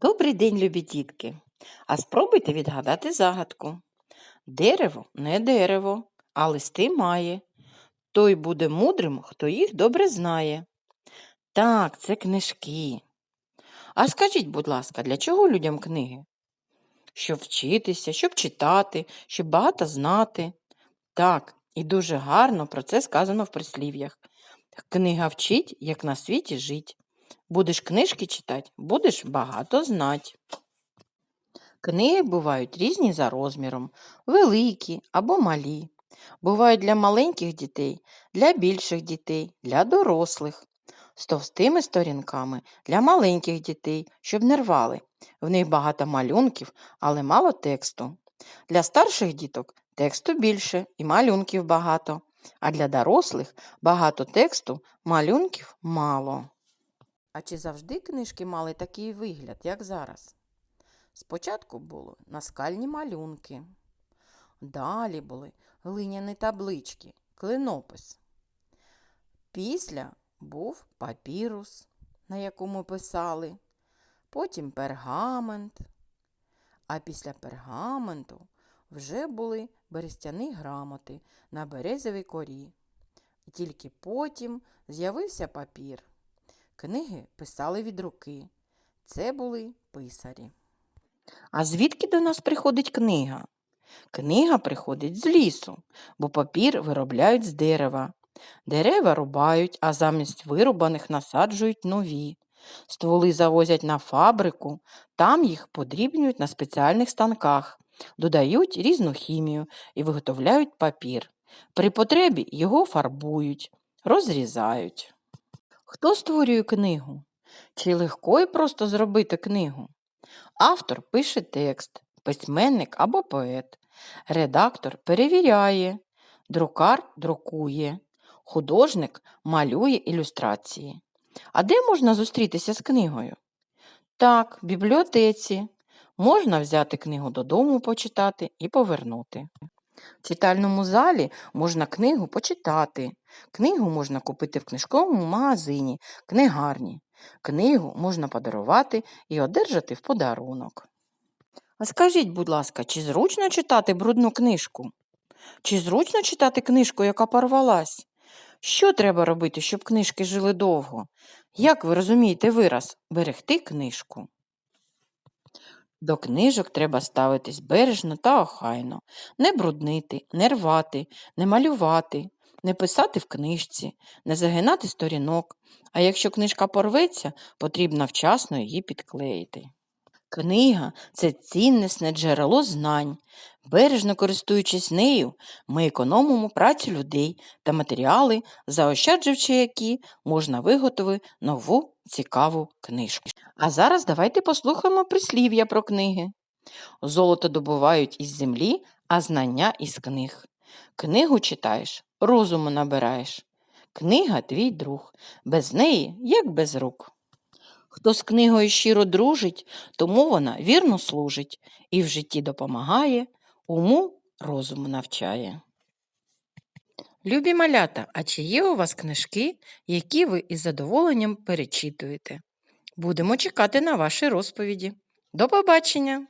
Добрий день, любі дітки. А спробуйте відгадати загадку. Дерево не дерево, а листи має. Той буде мудрим, хто їх добре знає. Так, це книжки. А скажіть, будь ласка, для чого людям книги? Щоб вчитися, щоб читати, щоб багато знати. Так, і дуже гарно про це сказано в прислів'ях. Книга вчить, як на світі жить. Будеш книжки читати, будеш багато знать. Книги бувають різні за розміром, великі або малі. Бувають для маленьких дітей, для більших дітей, для дорослих. З товстими сторінками для маленьких дітей, щоб не рвали. В них багато малюнків, але мало тексту. Для старших діток тексту більше і малюнків багато, а для дорослих багато тексту, малюнків мало. А чи завжди книжки мали такий вигляд, як зараз? Спочатку були наскальні малюнки, далі були глиняні таблички, клинопис. Після був папірус, на якому писали, потім пергамент, а після пергаменту вже були берестяні грамоти на березовій корі. І тільки потім з'явився папір. Книги писали від руки. Це були писарі. А звідки до нас приходить книга? Книга приходить з лісу, бо папір виробляють з дерева. Дерева рубають, а замість вирубаних насаджують нові. Стволи завозять на фабрику, там їх подрібнюють на спеціальних станках, додають різну хімію і виготовляють папір. При потребі його фарбують, розрізають. Хто створює книгу? Чи легко і просто зробити книгу? Автор пише текст, письменник або поет, редактор перевіряє, друкар друкує, художник малює ілюстрації. А де можна зустрітися з книгою? Так, в бібліотеці. Можна взяти книгу додому почитати і повернути. В читальному залі можна книгу почитати. Книгу можна купити в книжковому магазині, книгарні. Книгу можна подарувати і одержати в подарунок. А скажіть, будь ласка, чи зручно читати брудну книжку? Чи зручно читати книжку, яка порвалась? Що треба робити, щоб книжки жили довго? Як ви розумієте вираз берегти книжку? До книжок треба ставитись бережно та охайно, не бруднити, не рвати, не малювати, не писати в книжці, не загинати сторінок, а якщо книжка порветься, потрібно вчасно її підклеїти. Книга це ціннісне джерело знань. Бережно користуючись нею, ми економимо працю людей та матеріали, заощаджуючи які можна виготовити нову цікаву книжку. А зараз давайте послухаємо прислів'я про книги. Золото добувають із землі, а знання із книг. Книгу читаєш, розуму набираєш. Книга твій друг, без неї, як без рук. Хто з книгою щиро дружить, тому вона вірно служить і в житті допомагає, уму розуму навчає. Любі малята, а чи є у вас книжки, які ви із задоволенням перечитуєте? Будемо чекати на ваші розповіді. До побачення!